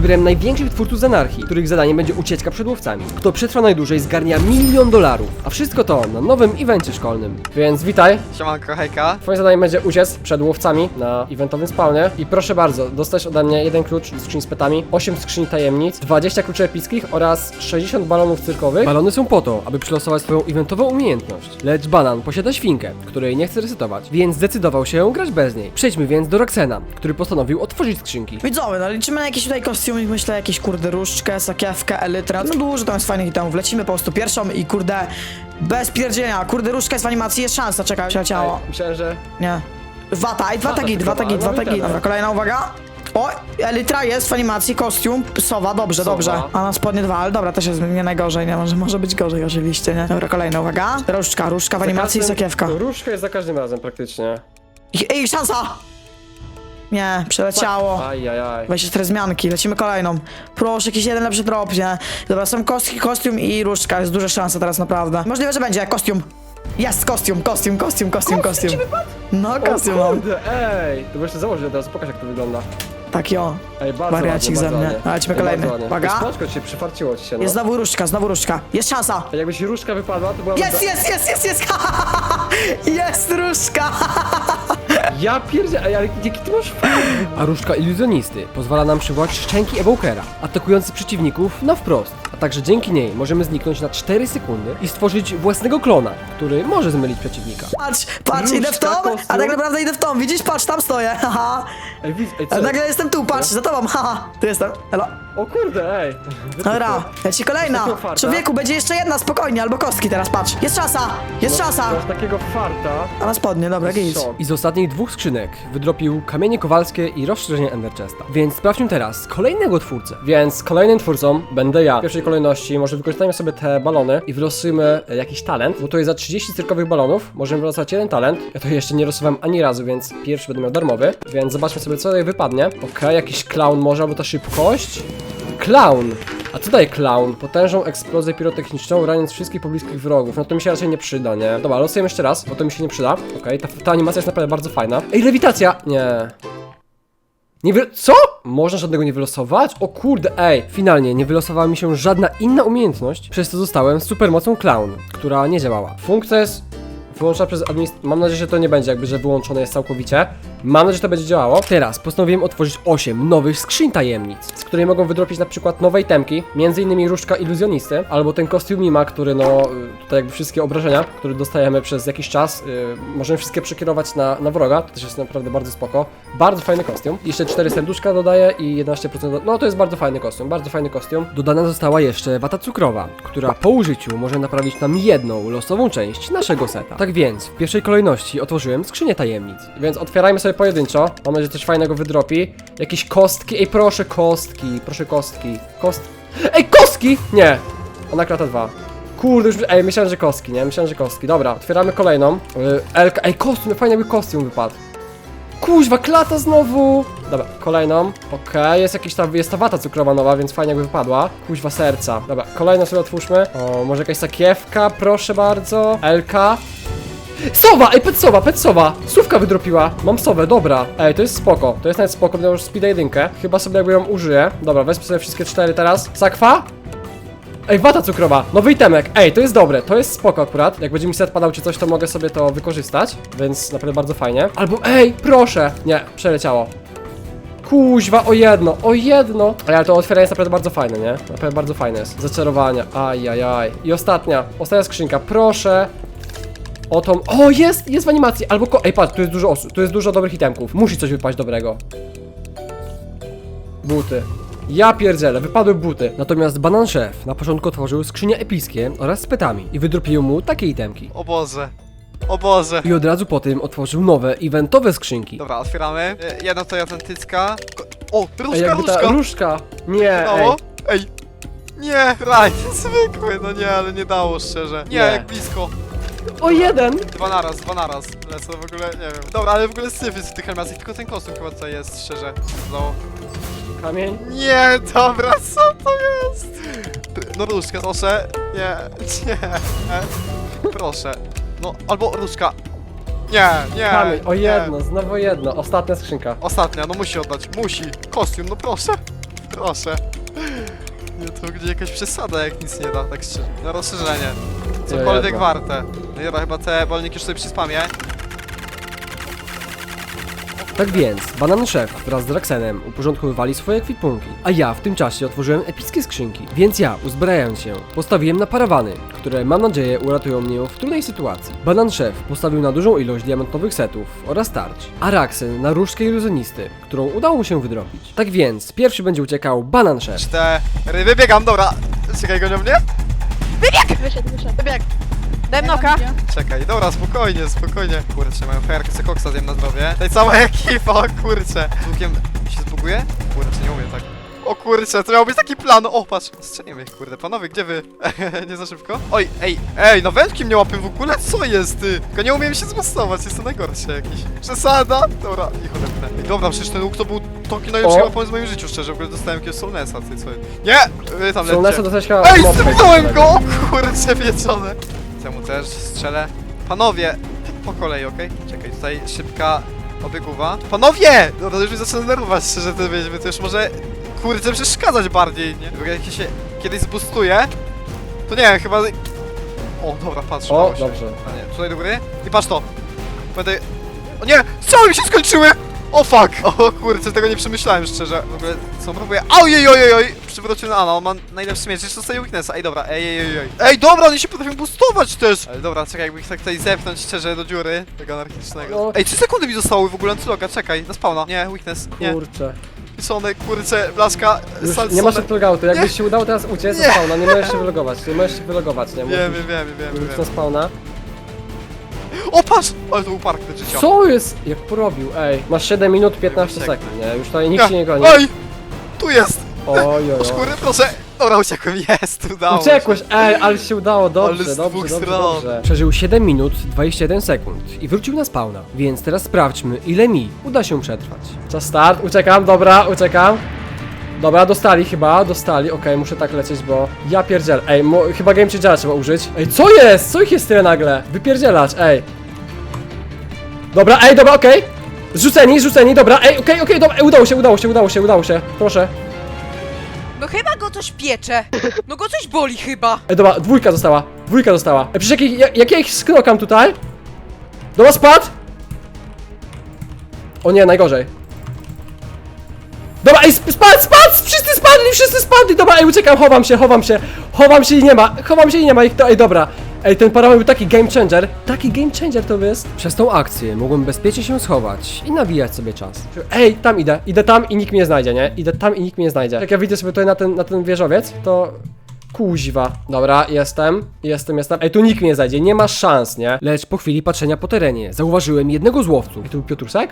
zebrałem największych twórców z anarchii, których zadaniem będzie ucieczka przed łowcami. Kto przetrwa najdłużej zgarnia milion dolarów, a wszystko to na nowym evencie szkolnym. Więc witaj, Siemanko, hejka. Twoim zadaniem będzie uciec przed łowcami na eventowym spawnie i proszę bardzo, dostać ode mnie jeden klucz do skrzyni z petami, 8 skrzyni tajemnic, 20 kluczy epickich oraz 60 balonów cyrkowych. Balony są po to, aby przylosować swoją eventową umiejętność. Lecz banan posiada świnkę, której nie chce resetować, więc zdecydował się grać bez niej. Przejdźmy więc do Roxena, który postanowił otworzyć skrzynki. Widzowie, no liczymy na jakiś tutaj kostiumik, myślę, jakieś kurde różdżkę, sakiewkę, elytrę, no dużo tam jest fajnych itemów, lecimy po prostu pierwszą i kurde, bez pierdzienia, kurde różdżka jest w animacji, jest szansa, czekaj, ciało, Ej, Myślałem, że... nie. Wata, i dwa Wata tagi, dwa tagi, dwa no tagi, dobra, kolejna uwaga. O, elytra jest w animacji, kostium, sowa, dobrze, Sowa. dobrze. A na spodnie dwa, ale dobra, też jest nie najgorzej, nie, może, może być gorzej oczywiście, nie. Dobra, kolejna uwaga. Różdżka, różdżka w animacji i sakiewka. Różka jest za każdym razem praktycznie. Ej, szansa! Nie, przeleciało. Ajajaj. 24 zmianki, lecimy kolejną. Proszę, jakiś jeden lepszy trop, nie? Dobra, są kostki, kostium i różdżka, jest duża szansa teraz naprawdę. Możliwe, że będzie, kostium. Jest kostium, kostium, kostium, kostium, kostium. No, kostium o mam. kurde, ej! To jeszcze założyć od razu, pokaż jak to wygląda. Tak, jo. Ej, bardzo Wariacik ładnie, ze bardzo mnie. ładnie. A, lecimy Ej, kolejny. bardzo ładnie. Uwaga. Ej, Spoczko ci się, przyfarciło ci się, no. Jest znowu różdżka, znowu różdżka. Jest szansa. Ej, Jakby ci różka wypadła, to była... Jest, jest, jest, jest, jest! Jest różdżka! Ja pierdzie, ale jaki ty masz A różdżka iluzjonisty pozwala nam przywołać szczęki Evokera, atakujący przeciwników na wprost. A także dzięki niej możemy zniknąć na 4 sekundy i stworzyć własnego klona, który może zmylić przeciwnika. Patrz, patrz, idę w tom, a tak naprawdę idę w tom. Widzisz, patrz, tam stoję, haha. Ej, widz, ej, A co? nagle jestem tu, patrz, za tobą, haha. Tu jestem, elo. O kurde, ej. Dobra, leci kolejna. Takiego farta. Człowieku, będzie jeszcze jedna, spokojnie, albo kostki teraz, patrz. Jest szansa, jest szansa. Masz takiego farta. A na spodnie, dobra, git. Szok. I z ostatnich dwóch skrzynek wydropił kamienie kowalskie i rozszerzenie Ender Chesta. Więc sprawdźmy teraz kolejnego twórcę. Więc kolejnym twórcą będę ja. W pierwszej kolejności może wykorzystajmy sobie te balony i wylosujmy e, jakiś talent, bo to jest za 30 cyrkowych balonów. Możemy wylosować jeden talent. Ja to jeszcze nie losowałem ani razu, więc pierwszy będę miał darmowy. Więc zobaczmy sobie co tutaj wypadnie. Okej, jakiś clown może, albo ta szybkość. Clown! A co daje clown? Potężną eksplozję pirotechniczną, raniąc wszystkich pobliskich wrogów. No to mi się raczej nie przyda, nie? Dobra, losujemy jeszcze raz, bo to mi się nie przyda. Okej, ta, ta animacja jest naprawdę bardzo fajna. Ej, lewitacja! Nie. Nie wy... Co? Można żadnego nie wylosować? O kurde, ej! Finalnie nie wylosowała mi się żadna inna umiejętność, przez co zostałem supermocą clown, która nie działała. Funkcja jest wyłączona przez administratorę. Mam nadzieję, że to nie będzie jakby, że wyłączone jest całkowicie. Mam nadzieję, że to będzie działało. Teraz postanowiłem otworzyć 8 nowych skrzyń tajemnic, z której mogą wydropić na przykład nowe itemki, między innymi różdżka iluzjonisty, albo ten kostium Mima, który no, tutaj jakby wszystkie obrażenia, które dostajemy przez jakiś czas, y, możemy wszystkie przekierować na, na wroga, to też jest naprawdę bardzo spoko. Bardzo fajny kostium. Jeszcze 4 serduszka dodaje i 11%, do... no to jest bardzo fajny kostium, bardzo fajny kostium. Dodana została jeszcze wata cukrowa, która po użyciu może naprawić nam jedną losową część naszego seta. Tak więc, w pierwszej kolejności otworzyłem skrzynię tajemnic, więc otwierajmy sobie pojedynczo. Mam nadzieję, że coś fajnego wydropi. Jakieś kostki, ej proszę kostki, proszę kostki. Kost... Ej, kostki! Nie! Ona krata dwa. Kurde, już, ej, myślałem, że kostki, nie? Myślałem, że kostki. Dobra, otwieramy kolejną. Yy, Elka, ej, kostium, fajny jakby kostium wypadł. Kuźwa, klata znowu! Dobra, kolejną. Okej, jest jakiś ta, jest ta wata cukrowa nowa, więc fajnie jakby wypadła. Kuźwa serca. Dobra, kolejną sobie otwórzmy. O, może jakaś sakiewka, proszę bardzo. Elka. Sowa! Ej, petsowa, petsowa! Słówka wydropiła. Mam sowę, dobra. Ej, to jest spoko. To jest nawet spoko, będę już speeda jedynkę. Chyba sobie jakby ją użyję. Dobra, wezmę sobie wszystkie cztery teraz. Sakwa? Ej, wata cukrowa, nowy itemek. Ej, to jest dobre, to jest spoko akurat. Jak będzie mi set padał czy coś, to mogę sobie to wykorzystać, więc naprawdę bardzo fajnie. Albo, ej, proszę! Nie, przeleciało. Kuźwa, o jedno, o jedno! Ale to otwieranie jest naprawdę bardzo fajne, nie? Naprawdę bardzo fajne jest. Zaczarowania, ajajaj. I ostatnia, ostatnia skrzynka, proszę. O tą, o jest, jest w animacji, albo ko... Ej, patrz, tu jest dużo osób, tu jest dużo dobrych itemków. Musi coś wypaść dobrego. Buty. Ja pierdzielę, wypadły buty. Natomiast Banan Chef na początku otworzył skrzynie epickie oraz z petami i wydropił mu takie itemki. O Boże. O Boże. I od razu po tym otworzył nowe, eventowe skrzynki. Dobra, otwieramy. E, Jedna to autentycka. Ko- O, Ej, różka, jakby ta różka. różka. Nie, ej. Dało? Ej. Nie, raj, zwykły, no nie, ale nie dało szczerze. Nie, Nie. jak blisko. O jeden! Dwa naraz, dwa naraz. Lecę w ogóle, nie wiem. Dobra, ale w ogóle syfy z tych animacji, tylko ten kostium chyba tutaj jest, szczerze. Dało. Kamień. Nie, dobra, co to jest? No różka, proszę. Nie, nie. Proszę. No, albo różka. Nie, nie. Kamień. O nie. jedno, znowu jedno. Ostatnia skrzynka. Ostatnia, no musi oddać, musi. Kostium, no proszę. proszę. Nie, to gdzie jakaś przesada, jak nic nie da, tak szczerze. Na rozszerzenie. Cokolwiek warte. No i chyba te bolniki już sobie przyspamię. Tak więc, Banan Szef wraz z Draxenem uporządkowywali swoje ekwipunki, a ja w tym czasie otworzyłem epickie skrzynki. Więc ja, uzbrajając się, postawiłem na parawany, które mam nadzieję uratują mnie w trudnej sytuacji. Banan Szef postawił na dużą ilość diamentowych setów oraz tarcz, a Raxen na różdżkę iluzjonisty, którą udało mu się wydrobić. Tak więc, pierwszy będzie uciekał Banan Szef. Cztery, wybiegam, dobra. Czekaj, gonią mnie? Wyszedł, wyszedł. Wybieg. Daj noka. Czekaj, dobra, spokojnie, spokojnie. Kurczę, mają se koksa zjem na zdrowie. Tej cała ekipa, o kurczę. Z łukiem się zbuguje? Kurczę, nie umiem tak. O kurczę, to miał być taki plan. O, patrz, strzelimy ich, kurde. Panowie, gdzie wy? nie za szybko? Oj, ej, ej, no wędki mnie łapią w ogóle? Co jest, ty? Tylko nie umiem się zmostować, jest to najgorsze jakiś. Przesada? Dobra, ich odepnę. Ej, dobra, przecież ten łuk to był taki najlepszy pomysł w moim życiu, szczerze. W ogóle dostałem jakiegoś Soulnessa, ty co? Nie! Wy tam dostać chyba Ej, zepnąłem go! O kurczę, wieczone. Temu też strzelę. Panowie, po kolei, okej? Czekaj, tutaj szybka obiegówa. Panowie! No to już mnie zaczyna nerwować, szczerze, te wiedźmy, to już może, kurczę, przeszkadzać bardziej, nie? Dobra, jak się kiedyś zbustuje, to nie wiem, chyba... O, dobra, patrz, O, dobrze. A nie, tutaj do góry? I patrz to! Będę... O nie! Strzały mi się skończyły! O fuck! O kurczę, tego nie przemyślałem szczerze. W ogóle, co on próbuje? Ojej, ojej, oj! Przywrócił na Ana, on ma najlepszy miecz, jeszcze dostaje weaknessa. Ej, dobra, ej, ej, ej, ej. Ej, dobra, oni się potrafią boostować też! Ale dobra, czekaj, jakby ich tak tutaj zepchnąć szczerze do dziury, tego anarchicznego. Ej, 3 sekundy mi zostały w ogóle antyloga, czekaj, na spawna. Nie, weakness, nie. Kurczę. Pisone, kurczę, blaszka, Już salsone. nie masz logoutu, jakbyś się udało teraz uciec Nie. spawna, nie możesz się wylogować, nie możesz się wylogować, nie? Wiem, wiem, wiem, wiem, na wiem. O, patrz! Ale to był park życia. Co jest? Jak porobił, ej. Masz 7 minut 15 Uciekł. sekund, nie? Już tutaj nikt się nie goni. Oj! Tu jest! Oj, oj, oj. proszę! Dobra, uciekłem, jest, udało Uciekłeś, się. ej, ale się udało, dobrze, Ale z dobrze, dwóch dobrze, stron. dobrze. Przeżył 7 minut 21 sekund i wrócił na spawna, więc teraz sprawdźmy, ile mi uda się przetrwać. Czas start, uciekam, dobra, uciekam. Dobra, dostali chyba, dostali, okej, muszę tak lecieć, bo ja pierdziel, ej, mo, chyba game changera trzeba użyć. Ej, co jest? Co ich jest tyle nagle? Wypierdzielać, ej. Dobra, ej, dobra, okej. Zrzuceni, zrzuceni, dobra, ej, okej, okej, dobra, ej, udało się, udało się, udało się, udało się, proszę. No chyba go coś piecze. No go coś boli chyba. Ej, dobra, dwójka została. Dwójka została. Ej, przecież jak, ich- jak, jak ja ich skrokam tutaj? Dobra, spadł! O nie, najgorzej. Dobra, ej, sp- spadł, spadł! Wszyscy spadli, wszyscy spadli! Dobra, ej, uciekam, chowam się, chowam się. Chowam się i nie ma, chowam się i nie ma ich. Ej, dobra. Ej, ten parawan był taki game changer. Taki game changer to jest. Przez tą akcję mogłem bezpiecznie się schować i nabijać sobie czas. Ej, tam idę, idę tam i nikt mnie nie znajdzie, nie? Idę tam i nikt mnie nie znajdzie. Jak ja widzę sobie tutaj na ten, na ten wieżowiec, to Kuźwa. Dobra, jestem, jestem, jestem. Ej, tu nikt mnie nie zajdzie, nie ma szans, nie? Lecz po chwili patrzenia po terenie zauważyłem jednego z łowców. Ej, to był Piotrusek?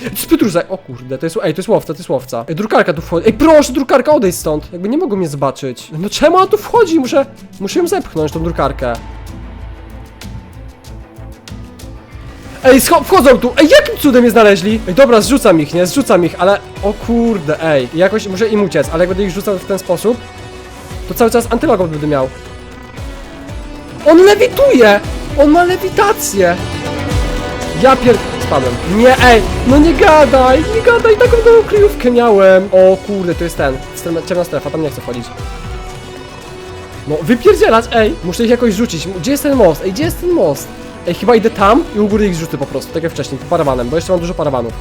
Jest Piotrusek! O kurde, to jest, ej, to jest łowca, to jest łowca. Ej, drukarka tu wchodzi. Ej, proszę, drukarka, odejdź stąd. Jakby nie mogą mnie zobaczyć. No czemu ona tu wchodzi? Muszę, muszę ją zepchnąć, tą drukarkę. Ej, wchodzą tu! Ej, jakim cudem je znaleźli? Ej, dobra, zrzucam ich, nie? Zrzucam ich, ale... O kurde, ej. Jakoś muszę im uciec, ale jak będę ich rzucał w ten sposób, to cały czas antylogot będę miał. On lewituje! On ma lewitację! Ja pier... Spadłem. Nie, ej! No nie gadaj! Nie gadaj! Taką nową kryjówkę miałem! O kurde, to jest ten. Ciemna strefa, tam nie chcę wchodzić. No, wypierdzielać, ej! Muszę ich jakoś rzucić. Gdzie jest ten most? Ej, gdzie jest ten most? Ej, chyba idę tam i u góry ich rzucę po prostu, tak jak wcześniej, parawanem, bo jeszcze mam dużo parawanów.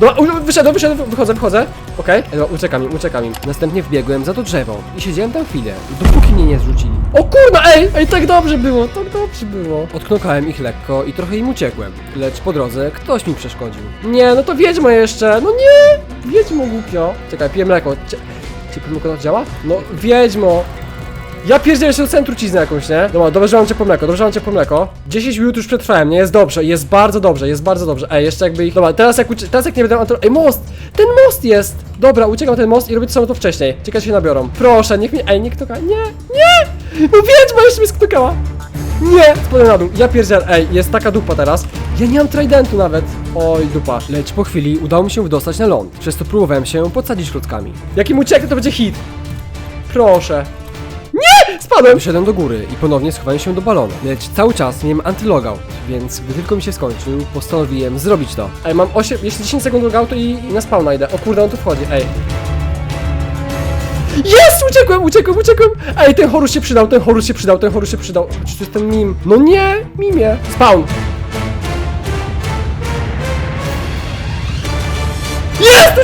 Dobra, wyszedłem, wyszedłem, wychodzę, wychodzę. Okej, okay. uciekam im, uciekam im. Następnie wbiegłem za to drzewo i siedziałem tam chwilę, dopóki mnie nie zrzucili. O kurna, ej, ej, tak dobrze było, tak dobrze było. Odknokałem ich lekko i trochę im uciekłem, lecz po drodze ktoś mi przeszkodził. Nie, no to wiedźmo jeszcze, no nie, wiedźmo głupio. Czekaj, piję mleko. Cie- Czy działa? No, wiedźmo. Ja pierdzielę jeszcze docenę truciznę jakąś, nie? Dobra, dobrze, że mam ciepłe mleko, dobrze, że mam ciepłe mleko. 10 minut już przetrwałem, nie? Jest dobrze, jest bardzo dobrze, jest bardzo dobrze. Ej, jeszcze jakby ich... Dobra, teraz jak, ucie- teraz jak nie będę... Ej, most! Ten most jest! Dobra, uciekam ten most i robię to samo to wcześniej. Ciekawe się nabiorą. Proszę, niech mnie... Ej, niech ktoka... Nie! Nie! No wiedźma jeszcze mnie sknokała! Nie! Spadłem na dół. Ja pierdzielę. Ej, jest taka dupa teraz. Ja nie mam tridentu nawet. Oj, dupa. Lecz po chwili udało mi się wydostać na ląd, przez to próbowałem się podsadzić klockami. Jak im ucieknę, to będzie hit. Proszę. Spadłem! Wyszedłem do góry i ponownie schowałem się do balonu. Lecz cały czas miałem antylogout, więc gdy tylko mi się skończył, postanowiłem zrobić to. Ej, mam 8, jeszcze 10 sekund logoutu i, i na spawna idę. O kurde, on tu wchodzi, ej. Jest! Uciekłem, uciekłem, uciekłem! Ej, ten chorus się przydał, ten chorus się przydał, ten chorus się przydał. Czy to jest ten mim? No nie, mimie. Spawn.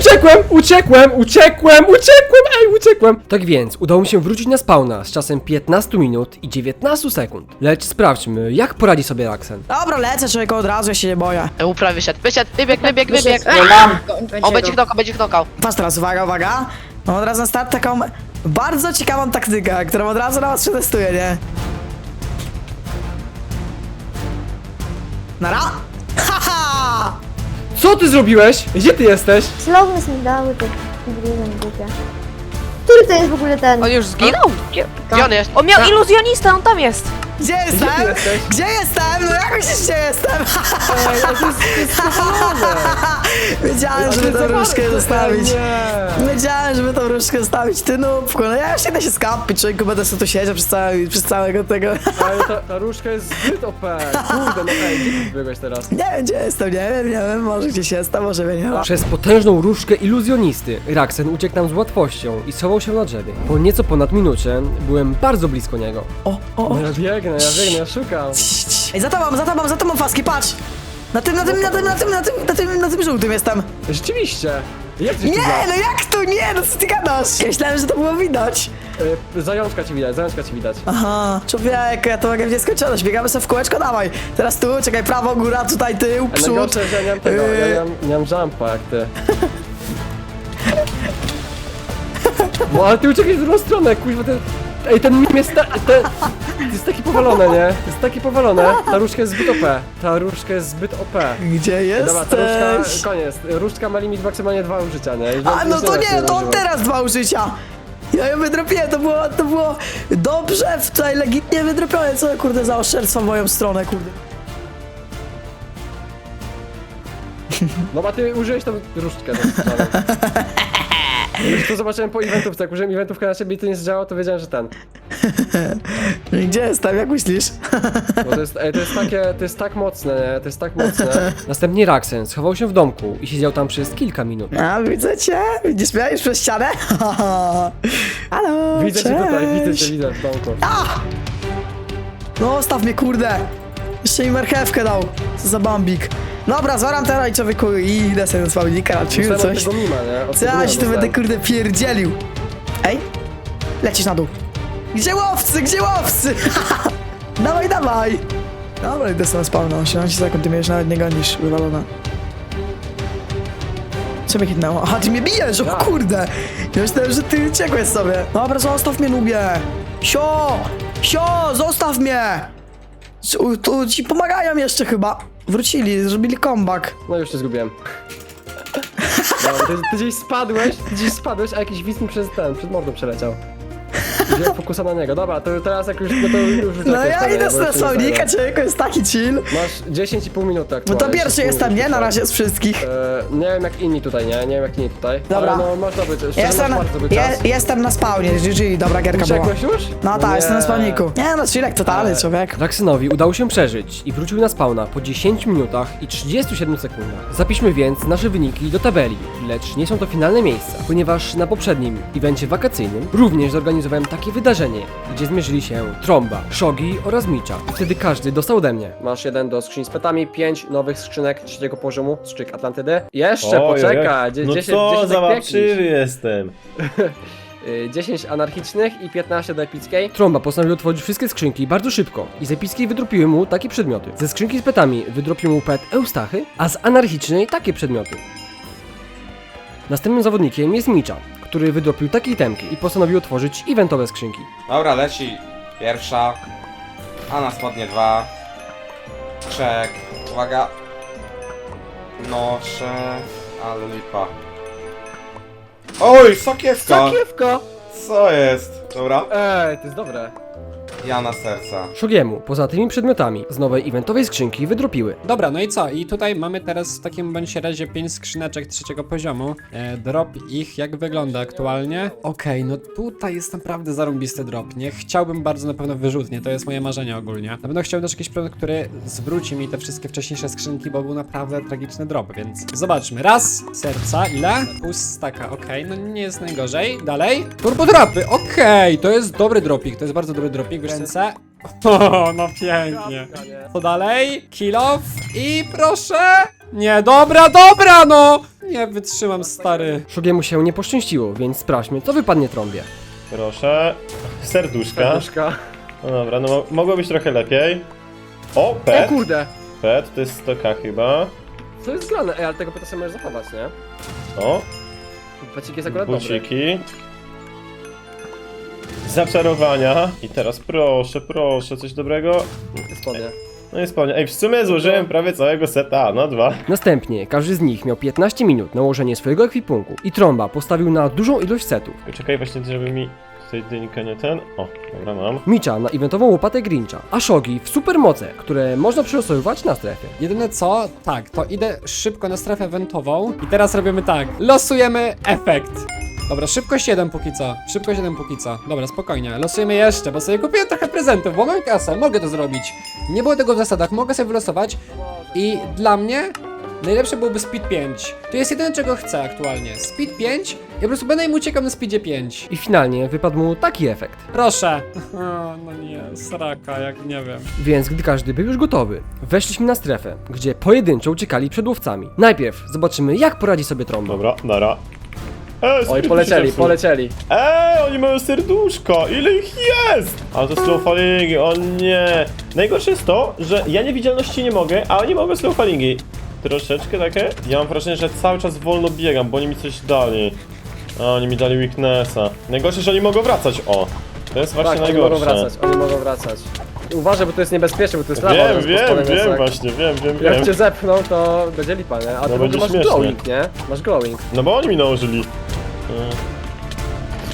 Uciekłem! Uciekłem! Uciekłem! Uciekłem! Ej, uciekłem! Tak więc, udało mi się wrócić na spawna z czasem 15 minut i 19 sekund. Lecz sprawdźmy, jak poradzi sobie Raksen. Dobra, lecę człowieku od razu, ja się nie boję. Prawie wyszedł. Wyszedł, wybieg, wybieg, wybieg. Mam. On będzie knokał, będzie knokał. Patrz teraz, uwaga, uwaga. Mam od razu na start taką bardzo ciekawą taktykę, którą od razu na was przetestuję, nie? Nara! Haha! Co ty zrobiłeś? Gdzie ty jesteś? Slowness mi dały te gryzem głupie. Który to jest w ogóle ten? On już zginął? Gdzie, gdzie on jest? On miał iluzjonistę, on tam jest. Gdzie jestem? ty jesteś? Gdzie jestem? No jak myślisz, gdzie jestem? Ej, ale to jest, to jest powalone. Wiedziałem, żeby tą różkę zostawić. Nie. Wiedziałem, żeby tą różkę zostawić, ty nubku. No ja już idę się skapić, człowieku, będę sobie tu siedział przez, cały, przez całego tego... Ale ta, ta różka jest zbyt OP. Kurde, no ej, gdzie ty biegłeś teraz? Nie wiem, gdzie jestem, nie wiem, nie wiem, może gdzieś jestem, może mnie nie ma. Przez potężną różkę iluzjonisty Raksen uciekł nam z łatwością i schował się na drzewie. Po nieco ponad minucie byłem bardzo blisko niego. O, o, o. No ja biegnę, ja biegnę, ja szukam. Ej, za tobą, za tobą, za tobą, Faski, patrz! Na tym, na tym, na tym, na tym, na tym, na tym, na tym żółtym jestem. Rzeczywiście. Jak ty Nie, no jak to nie, no co ty gadasz? Ja myślałem, że to było widać. y, Zajączka ci widać, zajączka ci widać. Aha, człowieku, ja to mogę w nieskończoność, biegamy sobie w kółeczko, dawaj. Teraz tu, czekaj, prawo, góra, tutaj tył, A przód. najgorsze, że ja nie mam tego, ja nie mam, nie mam jumpa jak ty. No ale ty uciekłeś w drugą stronę, kuźwa, ten... Ej, ten mim jest, ta, ten, jest taki powalony, nie? Jest taki powalony. Ta różka jest zbyt OP. Ta różka jest zbyt OP. Gdzie Dobra, ta różka, koniec. Różka ma limit maksymalnie dwa użycia, nie? I A, no to raz nie, to on teraz dwa użycia. Ja ją wydropiłem, to było, to było dobrze, tutaj legitnie wydropione, co kurde za oszczerstwo w moją stronę, kurde. No a ty użyłeś tą różdżkę. tak Już to zobaczyłem po eventówce, jak użyłem eventówkę na siebie i to nie zdziałało, to wiedziałem, że ten. Gdzie jestem, jak myślisz? Bo to jest, ej, to jest takie, to jest tak mocne, nie? To jest tak mocne. Następnie Raksen schował się w domku i siedział tam przez kilka minut. A, widzę cię, widzisz mnie już przez ścianę? Halo, Widzę cię tutaj, widzę cię, widzę w domku. No, staw mnie, kurde. Jeszcze mi marchewkę dał, co za bambik. Dobra, zwaram teraz i człowieku i idę sobie do spawnika, czy coś. tego mima, nie? Od Co tego ja mima się tu będę, kurde, pierdzielił. Ej, lecisz na dół. Gdzie łowcy, gdzie łowcy? dawaj, dawaj. Dobra, idę sobie na spawna, 18 sekund, ty mnie już nawet nie gonisz, wywalona. Co mnie hitnęło? Aha, ty mnie bijesz, o Tak. kurde! Ja myślałem, że ty uciekłeś sobie. Dobra, zostaw mnie, lubię. Sio! Sio, zostaw mnie! Tu, tu ci pomagają jeszcze chyba. Wrócili, zrobili comeback. No już się zgubiłem. No, ty, ty gdzieś spadłeś, gdzieś spadłeś, a jakiś widz mi przez ten, przed mordą przeleciał. Wziąłem fokusa na niego. Dobra, to teraz jak już, no to już No ja idę bo z jeszcze nie człowieku, jest taki chill. Masz 10,5 minuty No aktualnie. to pierwszy jeszcze jestem, nie? Na razie z wszystkich. E, nie wiem jak inni tutaj, nie? Nie wiem jak inni tutaj. Dobra. Ale no masz dobry, szczerze Jestem, masz bardzo dobry je, czas. jestem na spawnie, GG, dobra gierka była. Uciekłeś już? No tak, jestem na spawniku. Nie no, chillek totalny, Ale- człowiek. Raksynowi udało się przeżyć i wrócił na spawna po 10 minutach i 37 sekundach. Zapiszmy więc nasze wyniki do tabeli, lecz nie są to finalne miejsca, ponieważ na poprzednim evencie wakacyjnym również zorganizowałem takie wydarzenie, gdzie zmierzyli się Tromba, Shogi oraz Micza. Wtedy każdy dostał ode mnie. Masz jeden do skrzyni z petami, 5 nowych skrzynek trzeciego poziomu, skrzyk Atlantydy. Jeszcze, poczekaj, dzie- No 10, co 10 za tak łapczywy jestem. Y, 10 anarchicznych i 15 do epickiej. Tromba postanowił otworzyć wszystkie skrzynki bardzo szybko i z epickiej wydropiły mu takie przedmioty. Ze skrzynki z petami wydropił mu pet Eustachy, a z anarchicznej takie przedmioty. Następnym zawodnikiem jest Micza, który wydropił takie itemki i postanowił otworzyć eventowe skrzynki. Dobra, leci pierwsza, a na spodnie dwa, czek, uwaga, noszę, ale lipa. Oj, sakiewka! Sakiewka! Co jest? Dobra. Ej, to jest dobre. Jana serca. Szogiemu, poza tymi przedmiotami, z nowej eventowej skrzynki wydropiły. Dobra, no i co? I tutaj mamy teraz w takim bądź razie 5 skrzyneczek trzeciego poziomu. E, drop ich jak wygląda aktualnie? Okej, no tutaj jest naprawdę zarąbisty drop, nie? Chciałbym bardzo na pewno wyrzutnie, to jest moje marzenie ogólnie. Na pewno chciałbym też jakiś produkt, który zwróci mi te wszystkie wcześniejsze skrzynki, bo był naprawdę tragiczny drop, więc zobaczmy. Raz, serca, ile? Pół staka, okej, no nie jest najgorzej. Dalej? Turbo drapy, okej, to jest dobry dropik, to jest bardzo dobry dropik, ręce. O, no pięknie. Co dalej? Kill off i proszę. Nie, dobra, dobra, no! Nie wytrzymam, stary. Szogiemu się nie poszczęściło, więc sprawdźmy, co wypadnie trąbie. Proszę. Serduszka. No dobra, no mo- mogło być trochę lepiej. O, pet. kurde! Pet, to jest 100k chyba. Co jest grane? Ej, ale tego peta sobie możesz zachować, nie? O, Pecik jest akurat dobry. buciki. Zaczarowania. I teraz proszę, proszę, coś dobrego. Spodnie. No i spokojnie. Ej, w sumie złożyłem prawie całego seta, no dwa. Następnie każdy z nich miał 15 minut na ułożenie swojego ekwipunku i trąba postawił na dużą ilość setów. Czekaj właśnie, żeby mi tutaj dynkę nie ten. O, dobra, mam. Micza na eventową łopatę Grincha, a Shogi w supermoce, które można przelosowywać na strefie. Jedyne co, tak, to idę szybko na strefę wentową i teraz robimy tak. Losujemy efekt. Dobra, szybkość 1 póki co. Szybkość 1 póki co. Dobra, spokojnie. Losujemy jeszcze, bo sobie kupiłem trochę prezentów, bo mam kasę, mogę to zrobić. Nie było tego w zasadach, mogę sobie wylosować. I dla mnie najlepsze byłoby speed 5. To jest jedyne czego chcę aktualnie. Speed 5 i po prostu będę im uciekał na speedzie 5. I finalnie wypadł mu taki efekt. Proszę. O, no nie, sraka, jak nie wiem. Więc gdy każdy był już gotowy, weszliśmy na strefę, gdzie pojedynczo uciekali przed łowcami. Najpierw zobaczymy jak poradzi sobie trąba. Dobra, nara. Ej, Oj, polecieli, polecieli. Eee, oni mają serduszko! Ile ich jest? Ale to slow fallingi, o nie! Najgorsze jest to, że ja niewidzialności nie mogę, a oni mogą slow fallingi. Troszeczkę takie. Ja mam wrażenie, że cały czas wolno biegam, bo oni mi coś dali. A, oni mi dali weaknessa. Najgorsze, że oni mogą wracać, o! To jest właśnie tak, oni najgorsze. mogą wracać, oni mogą wracać. Uważaj, bo to jest niebezpieczne, bo to jest lawa. Wiem, oraz wiem, wiem tak. właśnie, wiem, wiem, Jak wiem. cię zepchną, to będzie lipa, nie? A ty w ogóle będzie masz śmiesznie. glowing, nie? Masz glowing. No bo oni mi nałożyli.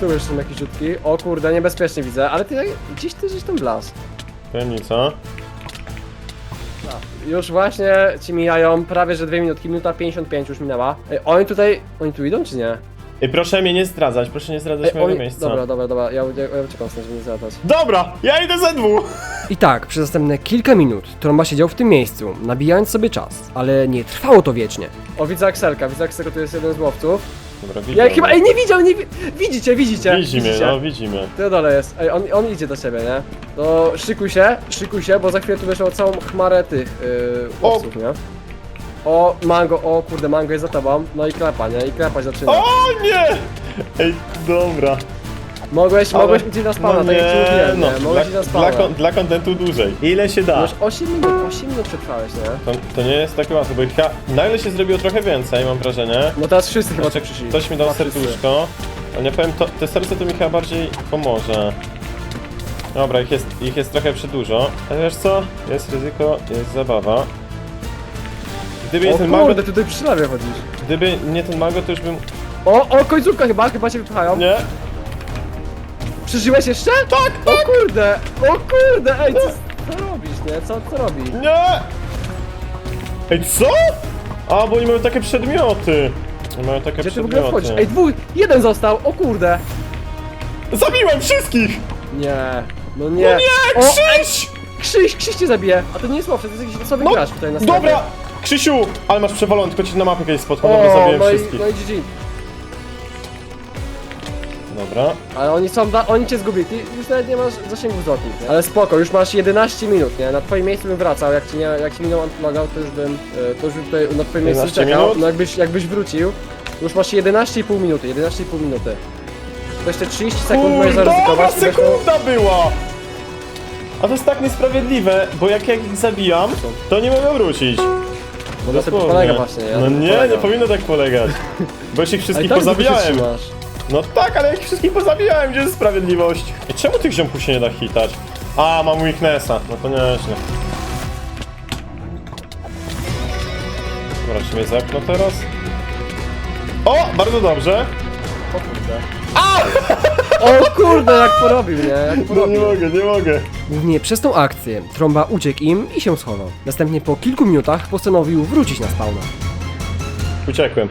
Tu już są jakieś rzutki. O kurde, niebezpiecznie widzę, ale ty gdzieś ty żeś tam blas. Tajemnica. Już właśnie ci mijają prawie że 2 minutki, minuta 55 już minęła. Ej, oni tutaj, oni tu idą czy nie? Ej, proszę mnie nie zdradzać, proszę nie zdradzać mojego oni, miejsca. dobra, dobra, dobra, ja, ja, ja uciekam stąd, żeby nie zadać. Dobra, ja idę ze dwóch! I tak, przez następne kilka minut Tromba siedział w tym miejscu, nabijając sobie czas, ale nie trwało to wiecznie. O, widzę Akselka, widzę Akselka, to jest jeden z łowców. Dobra, widzę. Ja chyba, ej, nie widział, nie wi widzicie, widzicie, Widzi mnie, widzicie. no widzimy. To na dole jest, ej, on, on idzie do ciebie, nie? To szykuj się, szykuj się, bo za chwilę tu będziesz miał całą chmarę tych yy, łowców, nie? O, mango, o kurde, mango jest za tobą, no i klepa, nie? I klepać zaczyna. O nie! Ej, dobra. Mogłeś, Ale- mogłeś iść na spawna, no tak jak ci mówiłem, no, nie? Mogłeś iść na dla, spawna. dla, kon- dla kontentu dłużej. Ile się da? Już 8 minut, 8 minut przetrwałeś, nie? To, to nie jest takie łatwe, bo ich chyba nagle się zrobiło trochę więcej, mam wrażenie. No teraz wszyscy chyba Znaczy, tak przyszli. ktoś mi dał Chyba wszyscy. serduszko. Ale nie powiem, to, te serce to mi chyba bardziej pomoże. Dobra, ich jest, ich jest trochę przy dużo. Ale wiesz co? Jest ryzyko, jest zabawa. Gdyby nie O ten mago, kurde, tutaj przy lawie chodzisz. gdyby nie ten mago, to już bym... O, o, końcówka chyba, chyba cię wypychają. Nie? Przeżyłeś jeszcze? Tak, O kurde, o kurde, ej, co, co robisz, nie? Co, co robisz? Nie! Ej, co? A, bo oni mają takie przedmioty. Oni mają takie Gdzie ty w ogóle przedmioty. wchodzisz? Ej, dwóch, jeden został, o kurde. Zabiłem wszystkich! Nie, no nie. Nie, O, Krzyś! Krzyś, Krzyś cię zabije. A to nie jest łowca, to jest jakiś losowy No, gracz tutaj na strefie. Dobra! Krzysiu! Ale masz przewalony, tylko ci na mapę kiedyś spotkał, O, dobra, zabiłem no i, wszystkich. no i GG. Dobra. Ale oni są, da, oni cię zgubili, ty już nawet nie masz zasięgu wzroków, nie? Ale spoko, już masz 11 minut, nie? Na twoim miejscu bym wracał, jak ci, nie, jak ci minął antymagał, to już bym, e, to już bym tutaj na twoim miejscu 11 czekał. minut? No jakbyś, jakbyś wrócił, już masz 11,5 minuty, 11,5 minuty. To jeszcze 30 sekund możesz zaryzykować i miał- sekunda była! A to jest tak niesprawiedliwe, bo jak ja ich zabijam, to nie mogę wrócić. Bo Dosłownie. polega właśnie, nie? No tym nie, nie powinno tak polegać. Bo Ale wszystkich tak się pozabijałem. No tak, ale jak ich wszystkich pozabijałem, gdzie jest sprawiedliwość? I czemu tych ziomków się nie da hitać? A, mam weaknessa, no to nieźle. Dobra, czy mnie zepną teraz? O, bardzo dobrze. O kurde. O kurde, jak porobił, nie? Jak No porobił. nie mogę, nie mogę. Głównie przez tą akcję trąba uciekł im i się schował. Następnie po kilku minutach postanowił wrócić na spawna. Uciekłem.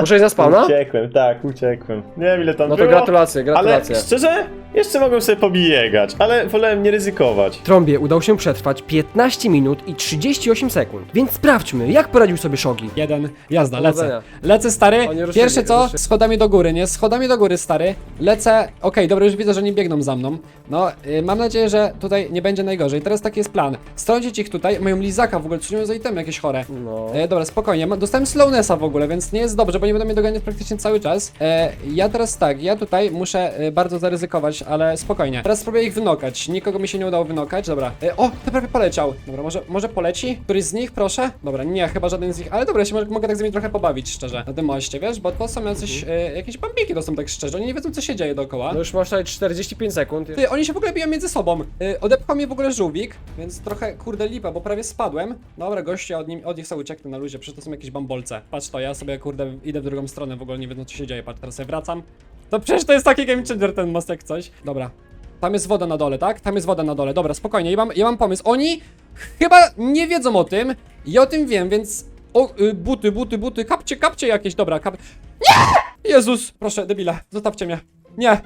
Poszedłeś na spawna? Uciekłem, tak, uciekłem. Nie wiem ile tam No to było. gratulacje, gratulacje. Ale szczerze, jeszcze mogłem sobie pobiegać, ale wolałem nie ryzykować. Trąbie udało się przetrwać 15 minut i 38 sekund. Więc sprawdźmy, jak poradził sobie Shogi. Jeden, jazda, lecę. Powodzenia. Lecę, stary. Ruszyli, Pierwsze co, ruszyli. schodami do góry, nie? Schodami do góry, stary. Lecę, okej, dobra, już widzę, że nie biegną za mną. No, y, mam nadzieję, że tutaj nie będzie najgorzej. Teraz taki jest plan. Strącić ich tutaj, mają lizaka w ogóle, czy nie za itemy jakieś chore. No. E, dobra, spokojnie. Ma- Dostałem slownessa w ogóle, więc nie jest dobrze, bo nie będą mnie doganiać praktycznie cały czas. E, ja teraz tak, ja tutaj muszę e, bardzo zaryzykować, ale spokojnie. Teraz spróbuję ich wynokać. Nikogo mi się nie udało wynokać, dobra. E, o, to prawie poleciał. Dobra, może, może poleci? Któryś z nich, proszę? Dobra, nie, chyba żaden z nich, ale dobra, ja się może, mogę tak z nimi trochę pobawić, szczerze, na tym moście, wiesz? Bo to są jacyś, e, jakieś bambiki, to są tak szczerze, oni nie wiedzą, co się dzieje dookoła. No już masz tutaj 45 sekund. Ty, oni się w ogóle biją między sobą. Yy, odepchał mnie w ogóle żółwik, więc trochę kurde lipa, bo prawie spadłem. Dobra, goście, od, nim, od nich sobie ucieknę na luzie, przecież to są jakieś bambolce. Patrz to, ja sobie kurde idę w drugą stronę, w ogóle nie wiem co się dzieje, patrz, teraz sobie wracam. To przecież to jest taki game changer ten most jak coś. Dobra. Tam jest woda na dole, tak? Tam jest woda na dole. Dobra, spokojnie, ja mam, ja mam pomysł. Oni chyba nie wiedzą o tym. Ja o tym wiem, więc... O, y, buty, buty, buty, kapcie, kapcie jakieś, dobra, kap... Nie! Jezus, proszę, debile, zostawcie mnie. Nie,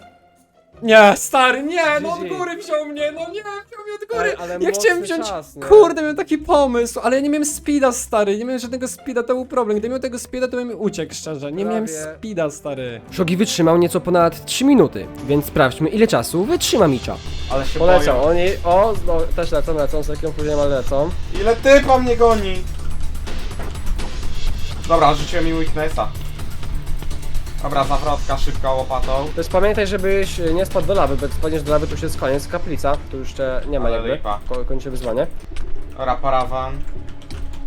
nie, stary, nie, no od GG. góry wziął mnie, no nie, wziął mnie od góry. Ej, ale ja mocny chciałem wziąć, czas, nie? kurde, miałem taki pomysł, ale ja nie miałem speeda, stary, nie miałem żadnego speeda, to był problem. Gdybym miał tego speeda, to bym uciekł, szczerze, nie miałem Prawie. speeda, stary. Shogi wytrzymał nieco ponad 3 minuty, więc sprawdźmy ile czasu wytrzyma Micza. Ale się Polecą, boją. oni, o, no, też lecą, lecą, z jakim później ale lecą. Ile typa mnie goni? Dobra, rzuciłem mi weaknessa. Dobra, zawrotka szybka łopatą. Też pamiętaj, żebyś nie spadł do lawy, bo jak spadniesz do lawy, to już jest koniec, kaplica, tu już jeszcze nie ma Ale jakby, lipa. Ko kończy wyzwanie. Dobra, parawan.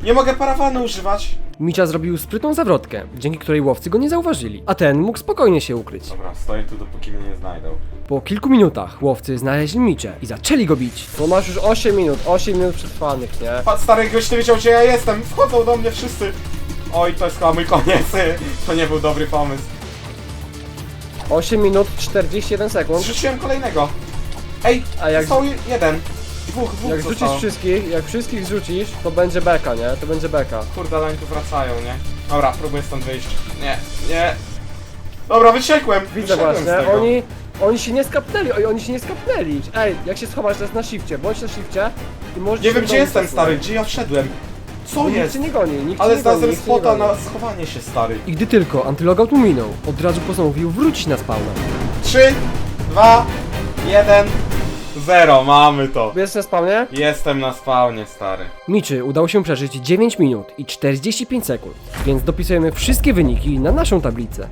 Nie mogę parawanu używać. Micza zrobił sprytną zawrotkę, dzięki której łowcy go nie zauważyli, a ten mógł spokojnie się ukryć. Dobra, stoję tu dopóki mnie nie znajdą. Po kilku minutach łowcy znaleźli Micze i zaczęli go bić. Bo masz już 8 minut, 8 minut przetrwanych, nie? Pan stary gość nie wiedział gdzie ja jestem. Wchodzą do mnie wszyscy. Oj, to jest chyba mój koniec. To nie był dobry pomysł. 8 minut 41 sekund. Zrzuciłem kolejnego. Ej, A jak- został je- jeden. Dwóch, dwóch Jak rzucisz zostało. wszystkich, jak wszystkich zrzucisz, to będzie beka, nie? To będzie beka. Kurde, ale oni tu wracają, nie? Dobra, próbuję stąd wyjść. Nie, nie. Dobra, wyciekłem. Widzę wyszedłem z właśnie, tego. oni, oni się nie skapnęli, oj, oni się nie skapnęli. Ej, jak się schowasz teraz na shifcie, bądź na shifcie i możesz Nie się wiem gdzie jestem, stary, gdzie ja wszedłem? Co Nikt jest? cię nie goni, nikt cię Ale nie goni, znalazłem nikt cię nie spota goni. na schowanie się, stary. I gdy tylko antylogout mu minął, od razu postanowił wrócić na spawna. 3, 2, 1, 0, mamy to. Jest na spawnie? Jestem na spawnie, stary. Miczy udało się przeżyć 9 minut i 45 sekund, więc dopisujemy wszystkie wyniki na naszą tablicę.